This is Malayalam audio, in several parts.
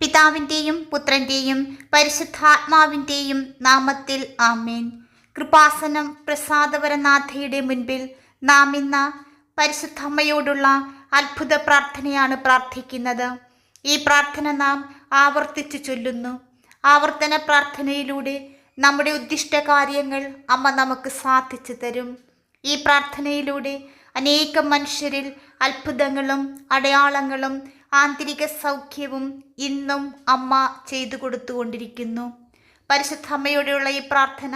പിതാവിന്റെയും പുത്രന്റെയും പരിശുദ്ധാത്മാവിന്റെയും നാമത്തിൽ ആമേൻ. കൃപാസനം പ്രസാദവരനാഥയുടെ മുൻപിൽ നാം ഇന്ന് പരിശുദ്ധമ്മയോടുള്ള അത്ഭുത പ്രാർത്ഥനയാണ് പ്രാർത്ഥിക്കുന്നത്. ഈ പ്രാർത്ഥന നാം ആവർത്തിച്ചു ചൊല്ലുന്നു. ആവർത്തന പ്രാർത്ഥനയിലൂടെ നമ്മുടെ ഉദ്ദിഷ്ട കാര്യങ്ങൾ അമ്മ നമുക്ക് സാധിച്ചു തരും. ഈ പ്രാർത്ഥനയിലൂടെ അനേകം മനുഷ്യരിൽ അത്ഭുതങ്ങളും അടയാളങ്ങളും ആന്തരിക സൗഖ്യവും ഇന്നും അമ്മ ചെയ്തു കൊടുത്തുകൊണ്ടിരിക്കുന്നു. പരിശുദ്ധ അമ്മയോടെയുള്ള ഈ പ്രാർത്ഥന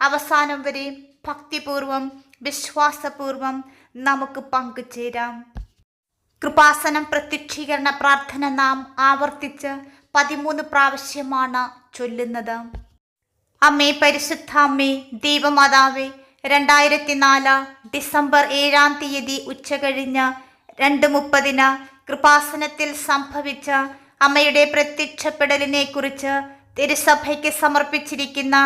അവസാനം വരെ ഭക്തിപൂർവം വിശ്വാസപൂർവം നമുക്ക് പങ്കുചേരാം. കൃപാസനം പ്രത്യക്ഷീകരണ പ്രാർത്ഥന നാം ആവർത്തിച്ച് പതിമൂന്ന് പ്രാവശ്യമാണ് ചൊല്ലുന്നത്. അമ്മേ പരിശുദ്ധ അമ്മേ ദൈവമാതാവേ രണ്ടായിരത്തി നാല് ഡിസംബർ ഏഴാം തീയതി ഉച്ചകഴിഞ്ഞ് രണ്ട് മുപ്പതിന് കൃപാസനത്തിൽ സംഭവിച്ച അമ്മയുടെ പ്രത്യക്ഷപ്പെടലിനെ കുറിച്ച് തിരുസഭയ്ക്ക് സമർപ്പിച്ചിരിക്കുന്ന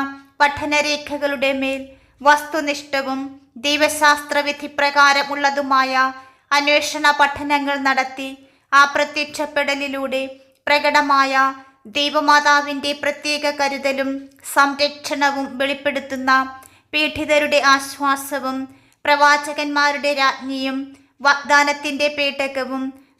പഠനരേഖകളുടെ മേൽ വസ്തുനിഷ്ഠവും ദൈവശാസ്ത്രവിധി പ്രകാരമുള്ളതുമായ അന്വേഷണ പഠനങ്ങൾ നടത്തി ആ പ്രത്യക്ഷപ്പെടലിലൂടെ പ്രകടമായ ദൈവമാതാവിന്റെ പ്രത്യേക കരുതലും സംരക്ഷണവും വെളിപ്പെടുത്തുന്ന പീഡിതരുടെ ആശ്വാസവും പ്രവാചകന്മാരുടെ രാജ്ഞിയും വാഗ്ദാനത്തിന്റെ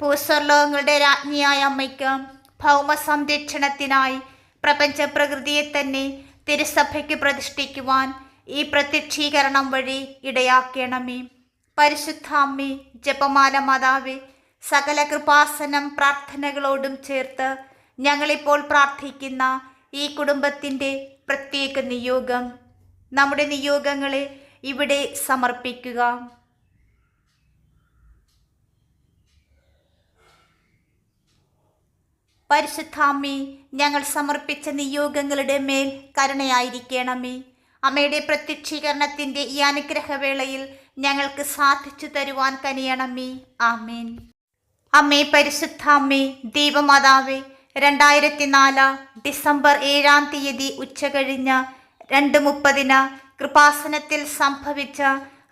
ഭൂസ്വർലോകങ്ങളുടെ രാജ്ഞിയായ അമ്മയ്ക്ക് ഭൗമ സംരക്ഷണത്തിനായി പ്രപഞ്ച പ്രകൃതിയെ തന്നെ തിരുസഭയ്ക്ക് പ്രതിഷ്ഠിക്കുവാൻ ഈ പ്രത്യക്ഷീകരണം വഴി ഇടയാക്കണമേ. പരിശുദ്ധ അമ്മേ ജപമാല മാതാവേ സകല കൃപാസനം പ്രാർത്ഥനകളോടും ചേർത്ത് ഞങ്ങളിപ്പോൾ പ്രാർത്ഥിക്കുന്ന ഈ കുടുംബത്തിന്റെ പ്രത്യേക നിയോഗം. നമ്മുടെ നിയോഗങ്ങളെ ഇവിടെ സമർപ്പിക്കുക. പരിശുദ്ധാമ്മേ ഞങ്ങൾ സമർപ്പിച്ച നിയോഗങ്ങളുടെ മേൽ കരുണയായിരിക്കണമേ. അമ്മയുടെ പ്രത്യക്ഷീകരണത്തിന്റെ ഈ അനുഗ്രഹവേളയിൽ ഞങ്ങൾക്ക് സാധിച്ചു തരുവാൻ കനിയണമേ. ആമേൻ. അമ്മേ പരിശുദ്ധ അമ്മേ ദൈവമാതാവേ രണ്ടായിരത്തി നാല് ഡിസംബർ ഏഴാം തീയതി ഉച്ചകഴിഞ്ഞ് രണ്ട് മുപ്പതിന് കൃപാസനത്തിൽ സംഭവിച്ച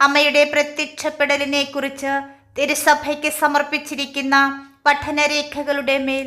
അമ്മയുടെ പ്രത്യക്ഷപ്പെടലിനെ കുറിച്ച് തിരുസഭയ്ക്ക് സമർപ്പിച്ചിരിക്കുന്ന പഠനരേഖകളുടെ മേൽ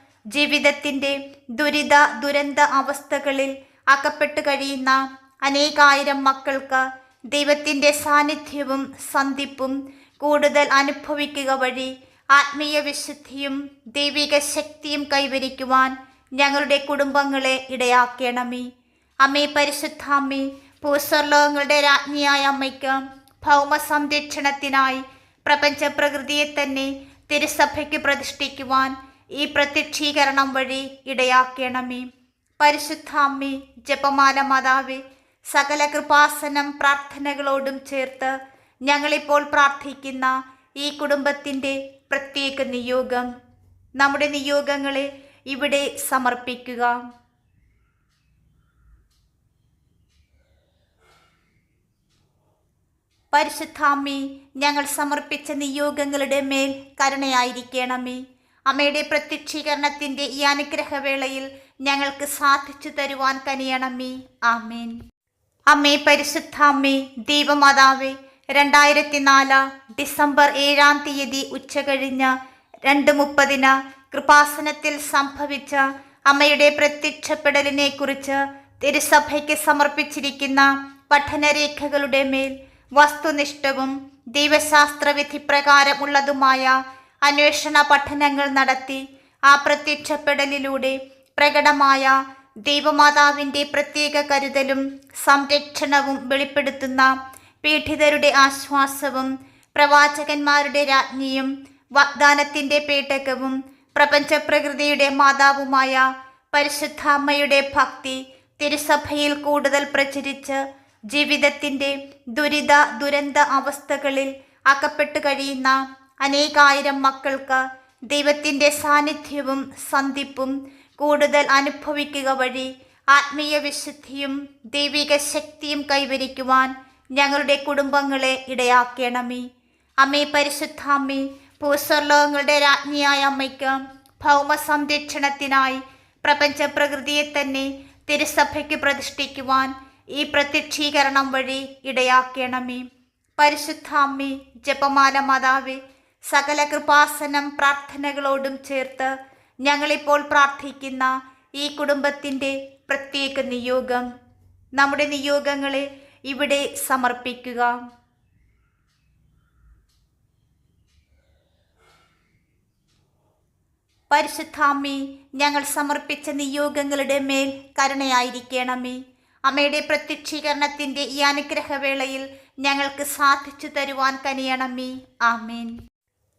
ജീവിതത്തിന്റെ ദുരിത ദുരന്ത അവസ്ഥകളിൽ അകപ്പെട്ട് കഴിയുന്ന അനേകായിരം മക്കൾക്ക് ദൈവത്തിന്റെ സാന്നിധ്യവും സന്ധിപ്പും കൂടുതൽ അനുഭവിക്കുക വഴി ആത്മീയ വിശുദ്ധിയും ദൈവിക ശക്തിയും കൈവരിക്കുവാൻ ഞങ്ങളുടെ കുടുംബങ്ങളെ ഇടയാക്കണമേ. അമ്മേ പരിശുദ്ധ അമ്മേ ഭൂസ്വർലോകങ്ങളുടെ രാജ്ഞിയായ അമ്മയ്ക്ക് ഭൗമ സംരക്ഷണത്തിനായി പ്രപഞ്ച പ്രകൃതിയെ തന്നെ തിരുസഭയ്ക്ക് പ്രതിഷ്ഠിക്കുവാൻ ഈ പ്രത്യക്ഷീകരണം വഴി ഇടയാക്കണമേ. പരിശുദ്ധ അമ്മേ ജപമാല മാതാവേ സകല കൃപാസനം പ്രാർത്ഥനകളോടും ചേർത്ത് ഞങ്ങളിപ്പോൾ പ്രാർത്ഥിക്കുന്ന ഈ കുടുംബത്തിന്റെ പ്രത്യേക നിയോഗം നമ്മുടെ നിയോഗങ്ങളെ ഇവിടെ സമർപ്പിക്കുക. പരിശുദ്ധാമ്മേ ഞങ്ങൾ സമർപ്പിച്ച നിയോഗങ്ങളുടെ മേൽ കരുണയായിരിക്കണമേ. അമ്മയുടെ പ്രത്യക്ഷീകരണത്തിന്റെ ഈ അനുഗ്രഹവേളയിൽ ഞങ്ങൾക്ക് സാധിച്ചു തരുവാൻ കനിയണമേ. ആമേൻ. അമ്മേ പരിശുദ്ധ അമ്മേ ദൈവമാതാവേ രണ്ടായിരത്തി നാല് ഡിസംബർ ഏഴാം തീയതി ഉച്ച കഴിഞ്ഞ രണ്ട് മുപ്പതിന് കൃപാസനത്തിൽ സംഭവിച്ച അമ്മയുടെ പ്രത്യക്ഷപ്പെടലിനെ കുറിച്ച് തിരുസഭയ്ക്ക് സമർപ്പിച്ചിരിക്കുന്ന പഠനരേഖകളുടെ മേൽ വസ്തുനിഷ്ഠവും ദൈവശാസ്ത്രവിധി പ്രകാരമുള്ളതുമായ അന്വേഷണ പഠനങ്ങൾ നടത്തി ആ പ്രത്യക്ഷപ്പെടലിലൂടെ പ്രകടമായ ദൈവമാതാവിന്റെ പ്രത്യേക കരുതലും സംരക്ഷണവും വെളിപ്പെടുത്തുന്ന പീഡിതരുടെ ആശ്വാസവും പ്രവാചകന്മാരുടെ രാജ്ഞിയും വാഗ്ദാനത്തിന്റെ പേട്ടകവും പ്രപഞ്ചപ്രകൃതിയുടെ മാതാവുമായ പരിശുദ്ധാമ്മയുടെ ഭക്തി തിരുസഭയിൽ കൂടുതൽ പ്രചരിച്ച് ജീവിതത്തിന്റെ ദുരിത ദുരന്ത അവസ്ഥകളിൽ അകപ്പെട്ടു കഴിയുന്ന അനേകായിരം മക്കൾക്ക് ദൈവത്തിന്റെ സാന്നിധ്യവും സന്ധിപ്പും കൂടുതൽ അനുഭവിക്കുക വഴി ആത്മീയ വിശുദ്ധിയും ദൈവിക ശക്തിയും കൈവരിക്കുവാൻ ഞങ്ങളുടെ കുടുംബങ്ങളെ ഇടയാക്കണമേ. അമ്മേ പരിശുദ്ധാമ്മേ ഭൂസ്വർലോകങ്ങളുടെ രാജ്ഞിയായ അമ്മയ്ക്ക് ഭൗമ സംരക്ഷണത്തിനായി പ്രപഞ്ച പ്രകൃതിയെ തന്നെ തിരുസഭയ്ക്ക് പ്രതിഷ്ഠിക്കുവാൻ ഈ പ്രത്യക്ഷീകരണം വഴി ഇടയാക്കണമേ. പരിശുദ്ധാമ്മേ ജപമാല മാതാവേ സകല കൃപാസനം പ്രാർത്ഥനകളോടും ചേർത്ത് ഞങ്ങളിപ്പോൾ പ്രാർത്ഥിക്കുന്ന ഈ കുടുംബത്തിന്റെ പ്രത്യേക നിയോഗം നമ്മുടെ നിയോഗങ്ങളെ ഇവിടെ സമർപ്പിക്കുക. പരിശുദ്ധാമ്മേ ഞങ്ങൾ സമർപ്പിച്ച നിയോഗങ്ങളുടെ മേൽ കരുണയായിരിക്കണമേ. അമ്മയുടെ പ്രത്യക്ഷീകരണത്തിന്റെ ഈ അനുഗ്രഹവേളയിൽ ഞങ്ങൾക്ക് സാധിച്ചു തരുവാൻ കനിയണമേ. ആമേൻ.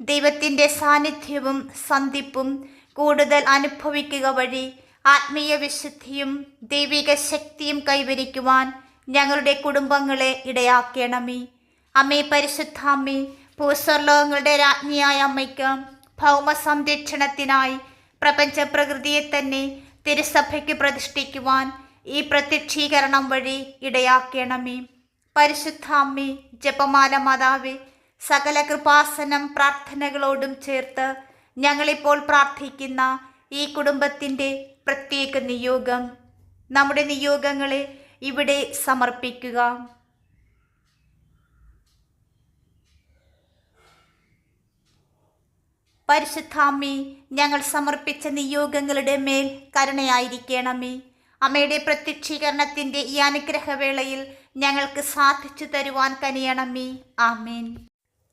ദൈവത്തിന്റെ സാന്നിധ്യവും സന്ധിപ്പും കൂടുതൽ അനുഭവിക്കുക വഴി ആത്മീയ വിശുദ്ധിയും ദൈവിക ശക്തിയും കൈവരിക്കുവാൻ ഞങ്ങളുടെ കുടുംബങ്ങളെ ഇടയാക്കണമേ. അമ്മേ പരിശുദ്ധാമ്മേ ഭൂസ്വർലോകങ്ങളുടെ രാജ്ഞിയായ അമ്മയ്ക്ക് ഭൗമ സംരക്ഷണത്തിനായി പ്രപഞ്ച പ്രകൃതിയെ തന്നെ തിരുസഭയ്ക്ക് പ്രതിഷ്ഠിക്കുവാൻ ഈ പ്രത്യക്ഷീകരണം വഴി ഇടയാക്കണമേ. പരിശുദ്ധാമ്മേ ജപമാല മാതാവേ സകല കൃപാസനം പ്രാർത്ഥനകളോടും ചേർത്ത് ഞങ്ങളിപ്പോൾ പ്രാർത്ഥിക്കുന്ന ഈ കുടുംബത്തിന്റെ പ്രത്യേക നിയോഗം നമ്മുടെ നിയോഗങ്ങളെ ഇവിടെ സമർപ്പിക്കുക. പരിശുദ്ധാമ്മി ഞങ്ങൾ സമർപ്പിച്ച നിയോഗങ്ങളുടെ മേൽ കരുണയായിരിക്കണമേ. അമ്മയുടെ പ്രത്യക്ഷീകരണത്തിന്റെ ഈ അനുഗ്രഹവേളയിൽ ഞങ്ങൾക്ക് സാധിച്ചു തരുവാൻ കനിയണമേ. ആമേൻ.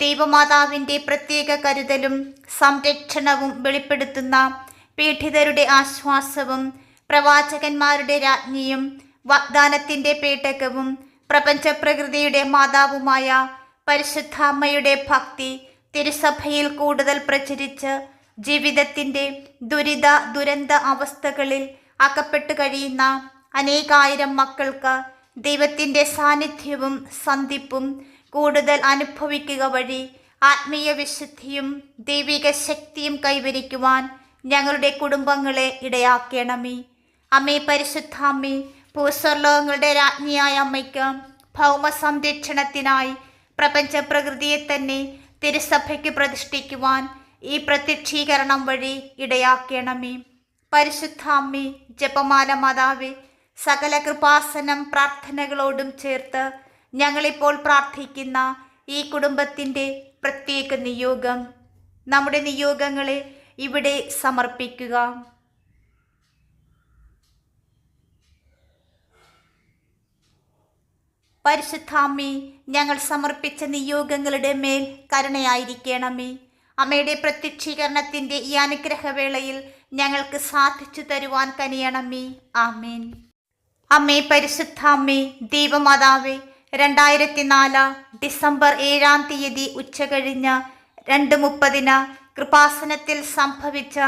ദൈവമാതാവിന്റെ പ്രത്യേക കരുതലും സംരക്ഷണവും വെളിപ്പെടുത്തുന്ന പീഡിതരുടെ ആശ്വാസവും പ്രവാചകന്മാരുടെ രാജ്ഞിയും വാഗ്ദാനത്തിന്റെ പേട്ടകവും പ്രപഞ്ചപ്രകൃതിയുടെ മാതാവുമായ പരിശുദ്ധാമ്മയുടെ ഭക്തി തിരുസഭയിൽ കൂടുതൽ പ്രചരിച്ച് ജീവിതത്തിന്റെ ദുരിത ദുരന്ത അവസ്ഥകളിൽ അകപ്പെട്ടു കഴിയുന്ന അനേകായിരം മക്കൾക്ക് ദൈവത്തിന്റെ സാന്നിധ്യവും സന്ധിപ്പും കൂടുതൽ അനുഭവിക്കുക വഴി ആത്മീയ വിശുദ്ധിയും ദൈവിക ശക്തിയും കൈവരിക്കുവാൻ ഞങ്ങളുടെ കുടുംബങ്ങളെ ഇടയാക്കണമേ. അമ്മേ പരിശുദ്ധാമ്മേ ഭൂസ്വർലോകങ്ങളുടെ രാജ്ഞിയായ അമ്മയ്ക്ക് ഭൗമ സംരക്ഷണത്തിനായി പ്രപഞ്ച പ്രകൃതിയെ തന്നെ തിരുസഭയ്ക്ക് പ്രതിഷ്ഠിക്കുവാൻ ഈ പ്രത്യക്ഷീകരണം വഴി ഇടയാക്കണമേ. പരിശുദ്ധാമ്മേ ജപമാല മാതാവേ സകല കൃപാസനം പ്രാർത്ഥനകളോടും ചേർത്ത് ഞങ്ങളിപ്പോൾ പ്രാർത്ഥിക്കുന്ന ഈ കുടുംബത്തിന്റെ പ്രത്യേക നിയോഗം നമ്മുടെ നിയോഗങ്ങളെ ഇവിടെ സമർപ്പിക്കുക. പരിശുദ്ധാമ്മി ഞങ്ങൾ സമർപ്പിച്ച നിയോഗങ്ങളുടെ മേൽ കരുണയായിരിക്കണമേ. അമ്മയുടെ പ്രത്യക്ഷീകരണത്തിന്റെ ഈ അനുഗ്രഹവേളയിൽ ഞങ്ങൾക്ക് സാധിച്ചു തരുവാൻ കനിയണമേ. ആമേൻ. അമ്മേ പരിശുദ്ധാമ്മേ ദൈവമാതാവേ രണ്ടായിരത്തി നാല് ഡിസംബർ ഏഴാം തീയതി ഉച്ചകഴിഞ്ഞ് രണ്ട് മുപ്പതിന് കൃപാസനത്തിൽ സംഭവിച്ച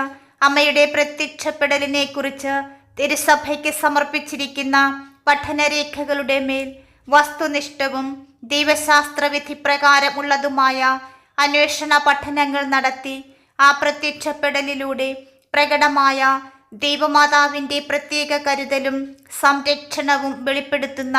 അമ്മയുടെ പ്രത്യക്ഷപ്പെടലിനെ കുറിച്ച് തിരുസഭയ്ക്ക് സമർപ്പിച്ചിരിക്കുന്ന പഠനരേഖകളുടെ മേൽ വസ്തുനിഷ്ഠവും ദൈവശാസ്ത്രവിധി പ്രകാരമുള്ളതുമായ അന്വേഷണ പഠനങ്ങൾ നടത്തി ആ പ്രത്യക്ഷപ്പെടലിലൂടെ പ്രകടമായ ദൈവമാതാവിന്റെ പ്രത്യേക കരുതലും സംരക്ഷണവും വെളിപ്പെടുത്തുന്ന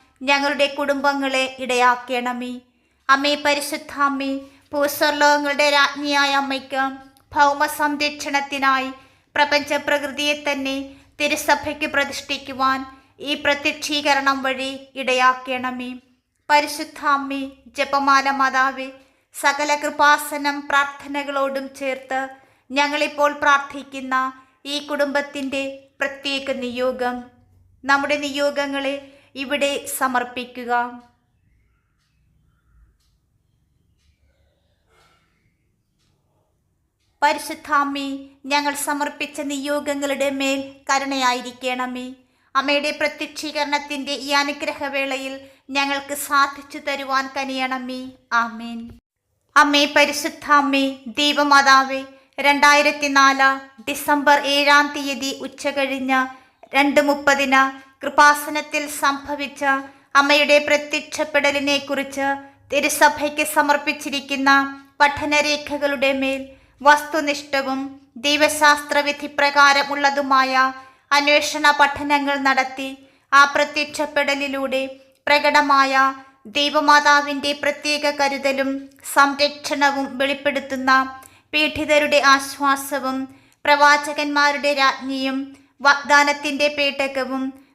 ഞങ്ങളുടെ കുടുംബങ്ങളെ ഇടയാക്കണമേ. അമ്മേ പരിശുദ്ധ അമ്മേ ഭൂസ്വർലോകങ്ങളുടെ രാജ്ഞിയായ അമ്മയ്ക്ക് ഭൗമ സംരക്ഷണത്തിനായി പ്രപഞ്ച പ്രകൃതിയെ തന്നെ തിരുസഭയ്ക്ക് പ്രതിഷ്ഠിക്കുവാൻ ഈ പ്രത്യക്ഷീകരണം വഴി ഇടയാക്കണമേ. പരിശുദ്ധ അമ്മേ ജപമാല മാതാവേ സകല കൃപാസനം പ്രാർത്ഥനകളോടും ചേർത്ത് ഞങ്ങളിപ്പോൾ പ്രാർത്ഥിക്കുന്ന ഈ കുടുംബത്തിന്റെ പ്രത്യേക നിയോഗം. നമ്മുടെ നിയോഗങ്ങളെ ഇവിടെ സമർപ്പിക്കുക. പരിശുദ്ധാമ്മി ഞങ്ങൾ സമർപ്പിച്ച നിയോഗങ്ങളുടെ മേൽ കരുണയായിരിക്കണമേ. അമ്മയുടെ പ്രത്യക്ഷീകരണത്തിന്റെ ഈ അനുഗ്രഹവേളയിൽ ഞങ്ങൾക്ക് സാധിച്ചു തരുവാൻ കനിയണമേ. ആമേൻ. അമ്മേ പരിശുദ്ധാമ്മേ ദൈവമാതാവേ രണ്ടായിരത്തി നാല് ഡിസംബർ ഏഴാം തീയതി ഉച്ചകഴിഞ്ഞ് രണ്ട് മുപ്പതിന് കൃപാസനത്തിൽ സംഭവിച്ച അമ്മയുടെ പ്രത്യക്ഷപ്പെടലിനെ കുറിച്ച് തിരുസഭയ്ക്ക് സമർപ്പിച്ചിരിക്കുന്ന പഠനരേഖകളുടെ മേൽ വസ്തുനിഷ്ഠവും ദൈവശാസ്ത്രവിധി പ്രകാരമുള്ളതുമായ അന്വേഷണ പഠനങ്ങൾ നടത്തി ആ പ്രത്യക്ഷപ്പെടലിലൂടെ പ്രകടമായ ദൈവമാതാവിന്റെ പ്രത്യേക കരുതലും സംരക്ഷണവും വെളിപ്പെടുത്തുന്ന പീഡിതരുടെ ആശ്വാസവും പ്രവാചകന്മാരുടെ രാജ്ഞിയും വാഗ്ദാനത്തിന്റെ പേട്ടകവും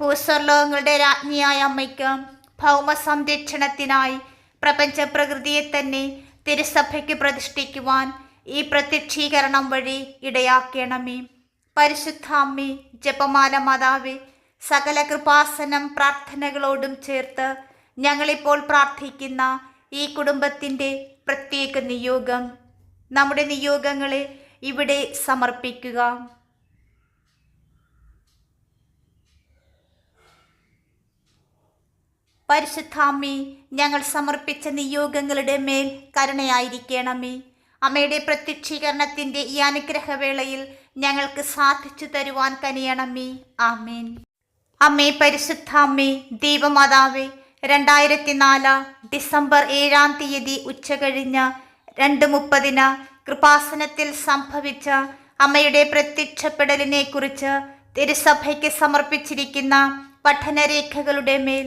ഭൂസ്വർലോകങ്ങളുടെ രാജ്ഞിയായ അമ്മയ്ക്ക് ഭൗമ സംരക്ഷണത്തിനായി പ്രപഞ്ച പ്രകൃതിയെ തന്നെ തിരുസഭയ്ക്ക് പ്രതിഷ്ഠിക്കുവാൻ ഈ പ്രത്യക്ഷീകരണം വഴി ഇടയാക്കണമേ. പരിശുദ്ധ അമ്മേ ജപമാല മാതാവേ സകല കൃപാസനം പ്രാർത്ഥനകളോടും ചേർത്ത് ഞങ്ങളിപ്പോൾ പ്രാർത്ഥിക്കുന്ന ഈ കുടുംബത്തിന്റെ പ്രത്യേക നിയോഗം. നമ്മുടെ നിയോഗങ്ങളെ ഇവിടെ സമർപ്പിക്കുക. പരിശുദ്ധാമ്മേ ഞങ്ങൾ സമർപ്പിച്ച നിയോഗങ്ങളുടെ മേൽ കരുണയായിരിക്കണമേ. അമ്മയുടെ പ്രത്യക്ഷീകരണത്തിന്റെ ഈ അനുഗ്രഹവേളയിൽ ഞങ്ങൾക്ക് സാധിച്ചു തരുവാൻ കനിയണമേ. ആമേൻ. അമ്മേ പരിശുദ്ധാമ്മേ ദൈവമാതാവേ രണ്ടായിരത്തി നാല് ഡിസംബർ ഏഴാം തീയതി ഉച്ചകഴിഞ്ഞ് രണ്ട് മുപ്പതിന് കൃപാസനത്തിൽ സംഭവിച്ച അമ്മയുടെ പ്രത്യക്ഷപ്പെടലിനെ കുറിച്ച് തിരുസഭയ്ക്ക് സമർപ്പിച്ചിരിക്കുന്ന പഠനരേഖകളുടെ മേൽ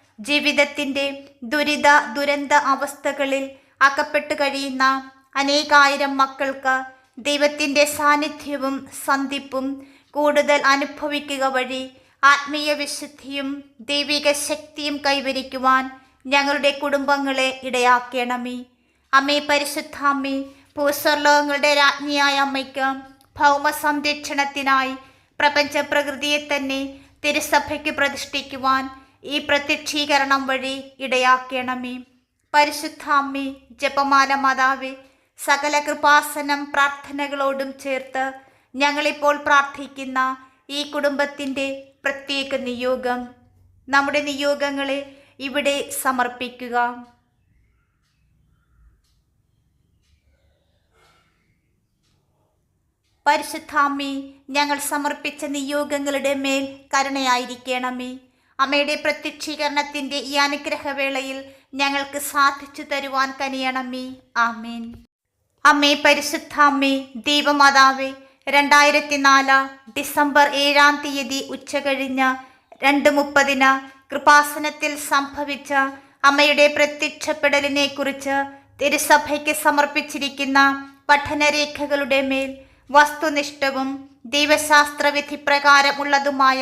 ജീവിതത്തിന്റെ ദുരിത ദുരന്ത അവസ്ഥകളിൽ അകപ്പെട്ടു കഴിയുന്ന അനേകായിരം മക്കൾക്ക് ദൈവത്തിന്റെ സാന്നിധ്യവും സന്ധിപ്പും കൂടുതൽ അനുഭവിക്കുക വഴി ആത്മീയ വിശുദ്ധിയും ദൈവിക ശക്തിയും കൈവരിക്കുവാൻ ഞങ്ങളുടെ കുടുംബങ്ങളെ ഇടയാക്കണമേ. അമ്മേ പരിശുദ്ധാമ്മേ ഭൂസ്വർലോകങ്ങളുടെ രാജ്ഞിയായ അമ്മയ്ക്ക് ഭൗമ സംരക്ഷണത്തിനായി പ്രപഞ്ച പ്രകൃതിയെ തന്നെ തിരുസഭയ്ക്ക് പ്രതിഷ്ഠിക്കുവാൻ ഈ പ്രത്യക്ഷീകരണം വഴി ഇടയാക്കണമേ. പരിശുദ്ധാമ്മി ജപമാല മാതാവേ സകല കൃപാസനം പ്രാർത്ഥനകളോടും ചേർത്ത് ഞങ്ങളിപ്പോൾ പ്രാർത്ഥിക്കുന്ന ഈ കുടുംബത്തിന്റെ പ്രത്യേക നിയോഗം നമ്മുടെ നിയോഗങ്ങളെ ഇവിടെ സമർപ്പിക്കുക. പരിശുദ്ധാമ്മി ഞങ്ങൾ സമർപ്പിച്ച നിയോഗങ്ങളുടെ മേൽ കരുണയായിരിക്കണമേ. അമ്മയുടെ പ്രത്യക്ഷീകരണത്തിന്റെ ഈ അനുഗ്രഹവേളയിൽ ഞങ്ങൾക്ക് സാധിച്ചു തരുവാൻ കനിയണമേ. ആമേൻ. അമ്മേ പരിശുദ്ധാമ്മേ ദൈവമാതാവേ രണ്ടായിരത്തി നാല് ഡിസംബർ ഏഴാം തീയതി ഉച്ചകഴിഞ്ഞ് രണ്ട് മുപ്പതിന് കൃപാസനത്തിൽ സംഭവിച്ച അമ്മയുടെ പ്രത്യക്ഷപ്പെടലിനെ കുറിച്ച് തിരുസഭയ്ക്ക് സമർപ്പിച്ചിരിക്കുന്ന പഠനരേഖകളുടെ മേൽ വസ്തുനിഷ്ഠവും ദൈവശാസ്ത്രവിധി പ്രകാരമുള്ളതുമായ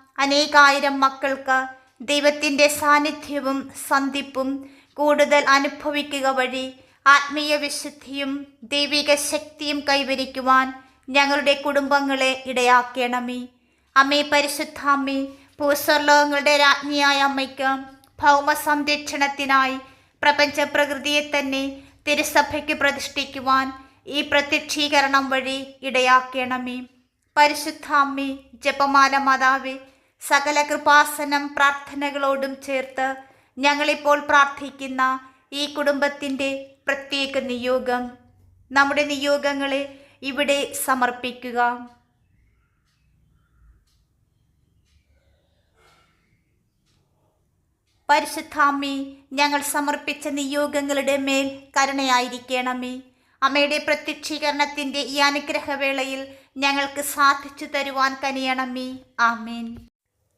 അനേകായിരം മക്കൾക്ക് ദൈവത്തിന്റെ സാന്നിധ്യവും സന്ധിപ്പും കൂടുതൽ അനുഭവിക്കുക വഴി ആത്മീയ വിശുദ്ധിയും ദൈവിക ശക്തിയും കൈവരിക്കുവാൻ ഞങ്ങളുടെ കുടുംബങ്ങളെ ഇടയാക്കണമേ. അമ്മേ പരിശുദ്ധാമ്മേ ഭൂസ്വർലോകങ്ങളുടെ രാജ്ഞിയായ അമ്മയ്ക്ക് ഭൗമ സംരക്ഷണത്തിനായി പ്രപഞ്ച പ്രകൃതിയെ തന്നെ തിരുസഭയ്ക്ക് പ്രതിഷ്ഠിക്കുവാൻ ഈ പ്രത്യക്ഷീകരണം വഴി ഇടയാക്കണമേ. പരിശുദ്ധാമ്മേ ജപമാല മാതാവേ സകല കൃപാസനം പ്രാർത്ഥനകളോടും ചേർത്ത് ഞങ്ങളിപ്പോൾ പ്രാർത്ഥിക്കുന്ന ഈ കുടുംബത്തിന്റെ പ്രത്യേക നിയോഗം നമ്മുടെ നിയോഗങ്ങളെ ഇവിടെ സമർപ്പിക്കുക. പരിശുദ്ധാമ്മി ഞങ്ങൾ സമർപ്പിച്ച നിയോഗങ്ങളുടെ മേൽ കരുണയായിരിക്കണമേ. അമ്മയുടെ പ്രത്യക്ഷീകരണത്തിന്റെ ഈ അനുഗ്രഹവേളയിൽ ഞങ്ങൾക്ക് സാധിച്ചു തരുവാൻ കനിയണമേ. ആമേൻ.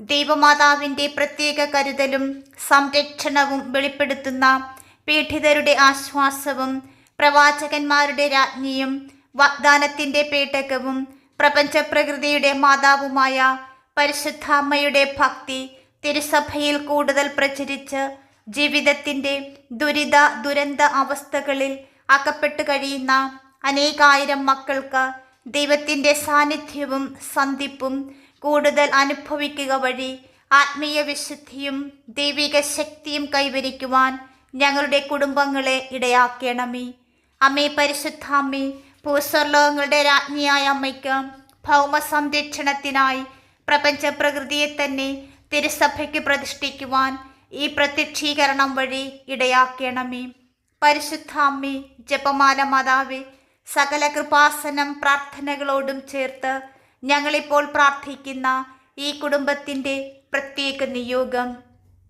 ദൈവമാതാവിന്റെ പ്രത്യേക കരുതലും സംരക്ഷണവും വെളിപ്പെടുത്തുന്ന പീഡിതരുടെ ആശ്വാസവും പ്രവാചകന്മാരുടെ രാജ്ഞിയും വാഗ്ദാനത്തിന്റെ പേട്ടകവും പ്രപഞ്ചപ്രകൃതിയുടെ മാതാവുമായ പരിശുദ്ധാമ്മയുടെ ഭക്തി തിരുസഭയിൽ കൂടുതൽ പ്രചരിച്ച് ജീവിതത്തിന്റെ ദുരിത ദുരന്ത അവസ്ഥകളിൽ അകപ്പെട്ടു കഴിയുന്ന അനേകായിരം മക്കൾക്ക് ദൈവത്തിന്റെ സാന്നിധ്യവും സന്ധിപ്പും കൂടുതൽ അനുഭവിക്കുക വഴി ആത്മീയ വിശുദ്ധിയും ദൈവിക ശക്തിയും കൈവരിക്കുവാൻ ഞങ്ങളുടെ കുടുംബങ്ങളെ ഇടയാക്കണമേ. അമ്മേ പരിശുദ്ധാമ്മേ ഭൂസ്വർലോകങ്ങളുടെ രാജ്ഞിയായ അമ്മയ്ക്ക് ഭൗമ സംരക്ഷണത്തിനായി പ്രപഞ്ച പ്രകൃതിയെ തന്നെ തിരുസഭയ്ക്ക് പ്രതിഷ്ഠിക്കുവാൻ ഈ പ്രത്യക്ഷീകരണം വഴി ഇടയാക്കണമേ. പരിശുദ്ധാമ്മേ ജപമാല മാതാവേ സകല കൃപാസനം പ്രാർത്ഥനകളോടും ചേർത്ത് ഞങ്ങളിപ്പോൾ പ്രാർത്ഥിക്കുന്ന ഈ കുടുംബത്തിന്റെ പ്രത്യേക നിയോഗം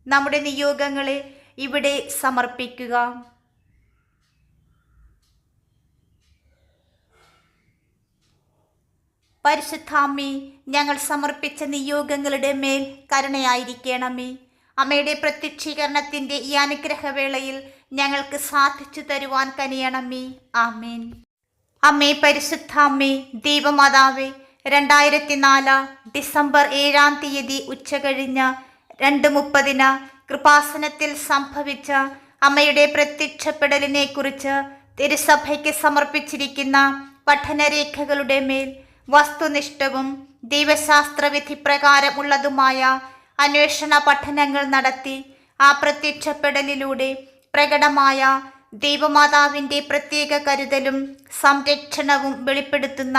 നമ്മുടെ നിയോഗങ്ങളെ ഇവിടെ സമർപ്പിക്കുക. പരിശുദ്ധാമ്മേ ഞങ്ങൾ സമർപ്പിച്ച നിയോഗങ്ങളുടെ മേൽ കരുണയായിരിക്കണമേ. അമ്മയുടെ പ്രത്യക്ഷീകരണത്തിന്റെ ഈ അനുഗ്രഹവേളയിൽ ഞങ്ങൾക്ക് സാധിച്ചു തരുവാൻ കനിയണമേ. ആമേൻ. അമ്മേ പരിശുദ്ധാമ്മേ ദൈവമാതാവേ രണ്ടായിരത്തി നാല് ഡിസംബർ ഏഴാം തീയതി ഉച്ചകഴിഞ്ഞ് രണ്ട് മുപ്പതിന് കൃപാസനത്തിൽ സംഭവിച്ച അമ്മയുടെ പ്രത്യക്ഷപ്പെടലിനെ കുറിച്ച് തിരുസഭയ്ക്ക് സമർപ്പിച്ചിരിക്കുന്ന പഠനരേഖകളുടെ മേൽ വസ്തുനിഷ്ഠവും ദൈവശാസ്ത്രവിധി പ്രകാരമുള്ളതുമായ അന്വേഷണ പഠനങ്ങൾ നടത്തി ആ പ്രത്യക്ഷപ്പെടലിലൂടെ പ്രകടമായ ദൈവമാതാവിന്റെ പ്രത്യേക കരുതലും സംരക്ഷണവും വെളിപ്പെടുത്തുന്ന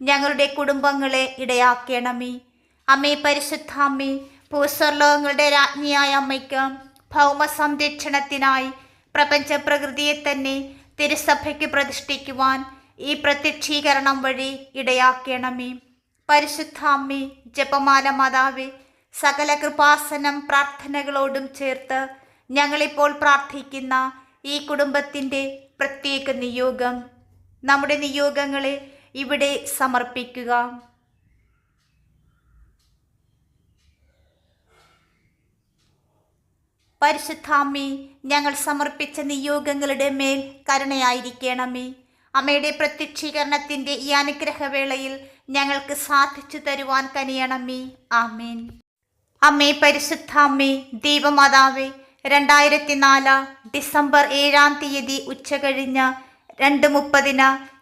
ഞങ്ങളുടെ കുടുംബങ്ങളെ ഇടയാക്കണമേ. അമ്മേ പരിശുദ്ധാമ്മേ ഭൂസ്വർലോകങ്ങളുടെ രാജ്ഞിയായ അമ്മയ്ക്ക് ഭൗമ സംരക്ഷണത്തിനായി പ്രപഞ്ച പ്രകൃതിയെ തന്നെ തിരുസഭയ്ക്ക് പ്രതിഷ്ഠിക്കുവാൻ ഈ പ്രത്യക്ഷീകരണം വഴി ഇടയാക്കണമേ. പരിശുദ്ധാമ്മേ ജപമാല മാതാവേ സകല കൃപാസനം പ്രാർത്ഥനകളോടും ചേർത്ത് ഞങ്ങളിപ്പോൾ പ്രാർത്ഥിക്കുന്ന ഈ കുടുംബത്തിന്റെ പ്രത്യേക നിയോഗം. നമ്മുടെ നിയോഗങ്ങളെ ഇവിടെ സമർപ്പിക്കുക. പരിശുദ്ധാമ്മി ഞങ്ങൾ സമർപ്പിച്ച നിയോഗങ്ങളുടെ മേൽ കരുണയായിരിക്കണമേ. അമ്മയുടെ പ്രത്യക്ഷീകരണത്തിന്റെ ഈ അനുഗ്രഹവേളയിൽ ഞങ്ങൾക്ക് സാധിച്ചു തരുവാൻ കനിയണമേ. ആമേൻ. അമ്മേ പരിശുദ്ധാമ്മേ ദൈവമാതാവേ രണ്ടായിരത്തി നാല് ഡിസംബർ ഏഴാം തീയതി ഉച്ചകഴിഞ്ഞ് രണ്ട് മുപ്പതിന്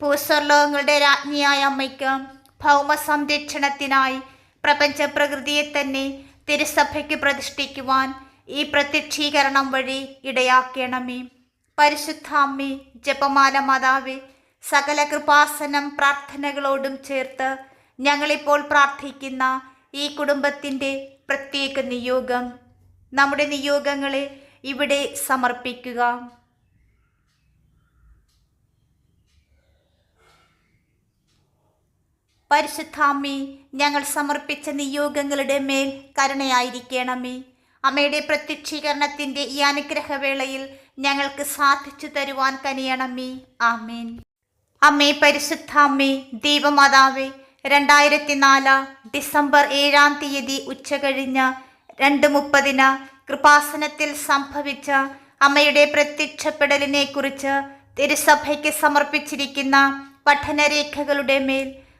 ഭൂസ്വർലോകങ്ങളുടെ രാജ്ഞിയായ അമ്മയ്ക്ക് ഭൗമ സംരക്ഷണത്തിനായി പ്രപഞ്ച പ്രകൃതിയെ തന്നെ തിരുസഭയ്ക്ക് പ്രതിഷ്ഠിക്കുവാൻ ഈ പ്രത്യക്ഷീകരണം വഴി ഇടയാക്കണമേ. പരിശുദ്ധ പരിശുദ്ധാമ്മേ ജപമാല മാതാവേ സകല കൃപാസനം പ്രാർത്ഥനകളോടും ചേർത്ത് ഞങ്ങളിപ്പോൾ പ്രാർത്ഥിക്കുന്ന ഈ കുടുംബത്തിന്റെ പ്രത്യേക നിയോഗം. നമ്മുടെ നിയോഗങ്ങളെ ഇവിടെ സമർപ്പിക്കുക. പരിശുദ്ധാമ്മേ ഞങ്ങൾ സമർപ്പിച്ച നിയോഗങ്ങളുടെ മേൽ കരുണയായിരിക്കണമേ. അമ്മയുടെ പ്രത്യക്ഷീകരണത്തിന്റെ ഈ അനുഗ്രഹവേളയിൽ ഞങ്ങൾക്ക് സാധിച്ചു തരുവാൻ കനിയണമേ. ആമേൻ. അമ്മേ പരിശുദ്ധാമ്മേ ദൈവമാതാവേ രണ്ടായിരത്തി നാല് ഡിസംബർ ഏഴാം തീയതി ഉച്ചകഴിഞ്ഞ് രണ്ട് മുപ്പതിന് കൃപാസനത്തിൽ സംഭവിച്ച അമ്മയുടെ പ്രത്യക്ഷപ്പെടലിനെ കുറിച്ച് തിരുസഭയ്ക്ക് സമർപ്പിച്ചിരിക്കുന്ന പഠനരേഖകളുടെ മേൽ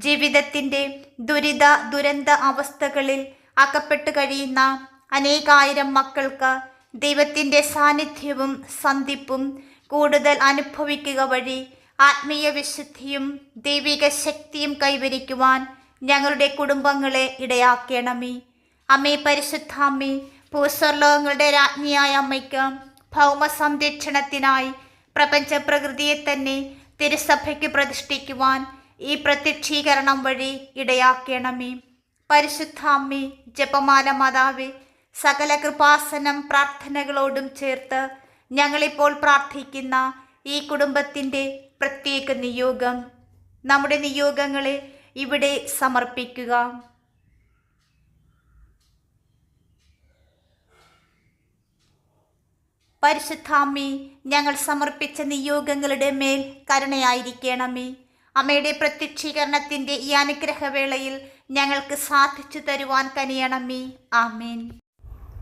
ജീവിതത്തിന്റെ ദുരിത ദുരന്ത അവസ്ഥകളിൽ അകപ്പെട്ടു കഴിയുന്ന അനേകായിരം മക്കൾക്ക് ദൈവത്തിന്റെ സാന്നിധ്യവും സന്ധിപ്പും കൂടുതൽ അനുഭവിക്കുക വഴി ആത്മീയ വിശുദ്ധിയും ദൈവിക ശക്തിയും കൈവരിക്കുവാൻ ഞങ്ങളുടെ കുടുംബങ്ങളെ ഇടയാക്കണമേ. അമ്മേ പരിശുദ്ധാമ്മേ ഭൂസ്വർലോകങ്ങളുടെ രാജ്ഞിയായ അമ്മയ്ക്ക് ഭൗമ സംരക്ഷണത്തിനായി പ്രപഞ്ച പ്രകൃതിയെ തന്നെ തിരുസഭയ്ക്ക് പ്രതിഷ്ഠിക്കുവാൻ ഈ പ്രത്യക്ഷീകരണം വഴി ഇടയാക്കണമേ. പരിശുദ്ധാമ്മേ ജപമാല മാതാവേ സകല കൃപാസനം പ്രാർത്ഥനകളോടും ചേർത്ത് ഞങ്ങളിപ്പോൾ പ്രാർത്ഥിക്കുന്ന ഈ കുടുംബത്തിന്റെ പ്രത്യേക നിയോഗം നമ്മുടെ നിയോഗങ്ങളെ ഇവിടെ സമർപ്പിക്കുക. പരിശുദ്ധാമ്മേ ഞങ്ങൾ സമർപ്പിച്ച നിയോഗങ്ങളുടെ മേൽ കരുണയായിരിക്കണമേ. അമ്മയുടെ പ്രത്യക്ഷീകരണത്തിന്റെ ഈ അനുഗ്രഹവേളയിൽ ഞങ്ങൾക്ക് സാധിച്ചു തരുവാൻ കനിയണമേ. ആമേൻ.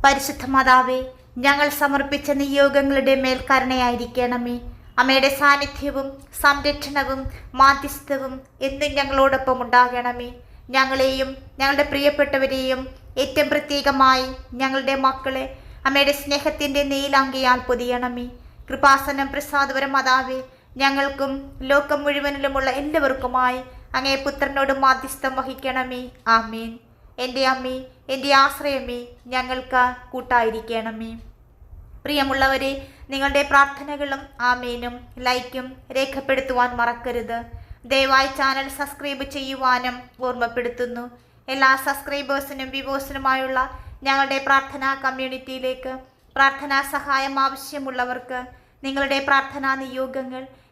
പരിശുദ്ധ മാതാവേ ഞങ്ങൾ സമർപ്പിച്ച നിയോഗങ്ങളുടെ മേൽക്കരണയായിരിക്കണമേ. അമ്മയുടെ സാന്നിധ്യവും സംരക്ഷണവും മാധ്യസ്ഥവും എന്നും ഞങ്ങളോടൊപ്പം ഉണ്ടാകണമേ. ഞങ്ങളെയും ഞങ്ങളുടെ പ്രിയപ്പെട്ടവരെയും ഏറ്റവും പ്രത്യേകമായി ഞങ്ങളുടെ മക്കളെ അമ്മയുടെ സ്നേഹത്തിന്റെ നീലാങ്കിയാൽ പൊതിയണമേ. കൃപാസനം പ്രസാദപരം മാതാവേ ഞങ്ങൾക്കും ലോകം മുഴുവനിലുമുള്ള എല്ലാവർക്കുമായി അങ്ങേ പുത്രനോട് മാധ്യസ്ഥം വഹിക്കണമേ. ആമീൻ. എന്റെ അമ്മേ എന്റെ ആശ്രയമേ ഞങ്ങൾക്ക് കൂട്ടായിരിക്കണമേ. പ്രിയമുള്ളവരെ നിങ്ങളുടെ പ്രാർത്ഥനകളും ആമീനും ലൈക്കും രേഖപ്പെടുത്തുവാൻ മറക്കരുത്. ദയവായി ചാനൽ സബ്സ്ക്രൈബ് ചെയ്യുവാനും ഓർമ്മപ്പെടുത്തുന്നു. എല്ലാ സബ്സ്ക്രൈബേഴ്സിനും വിവോസിനുമായുള്ള ഞങ്ങളുടെ പ്രാർത്ഥനാ കമ്മ്യൂണിറ്റിയിലേക്ക് പ്രാർത്ഥനാ സഹായം ആവശ്യമുള്ളവർക്ക് നിങ്ങളുടെ പ്രാർത്ഥനാ നിയോഗങ്ങൾ